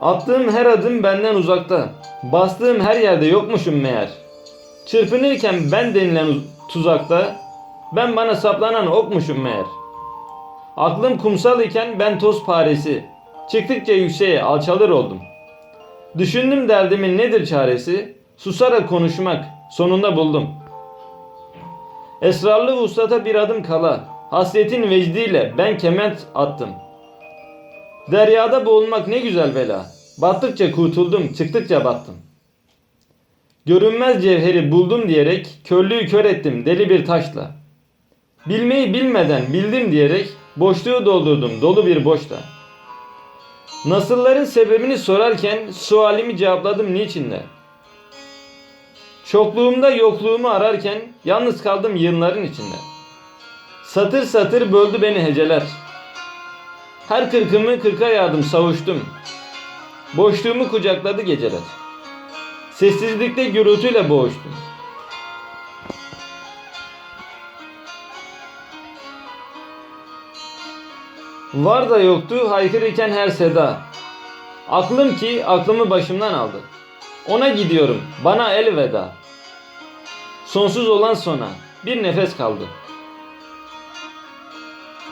Attığım her adım benden uzakta. Bastığım her yerde yokmuşum meğer. Çırpınırken ben denilen uz- tuzakta. Ben bana saplanan okmuşum meğer. Aklım kumsal iken ben toz paresi. Çıktıkça yükseğe alçalır oldum. Düşündüm derdimin nedir çaresi? Susarak konuşmak sonunda buldum. Esrarlı vuslata bir adım kala. Hasretin vecdiyle ben kement attım. Deryada boğulmak ne güzel bela. Battıkça kurtuldum, çıktıkça battım. Görünmez cevheri buldum diyerek körlüğü kör ettim deli bir taşla. Bilmeyi bilmeden bildim diyerek boşluğu doldurdum dolu bir boşta. Nasılların sebebini sorarken sualimi cevapladım niçinle. Çokluğumda yokluğumu ararken yalnız kaldım yığınların içinde. Satır satır böldü beni heceler. Her kırkımı kırka yardım savuştum. Boşluğumu kucakladı geceler. Sessizlikte gürültüyle boğuştum. Var da yoktu haykırırken her seda. Aklım ki aklımı başımdan aldı. Ona gidiyorum bana elveda. Sonsuz olan sona bir nefes kaldı.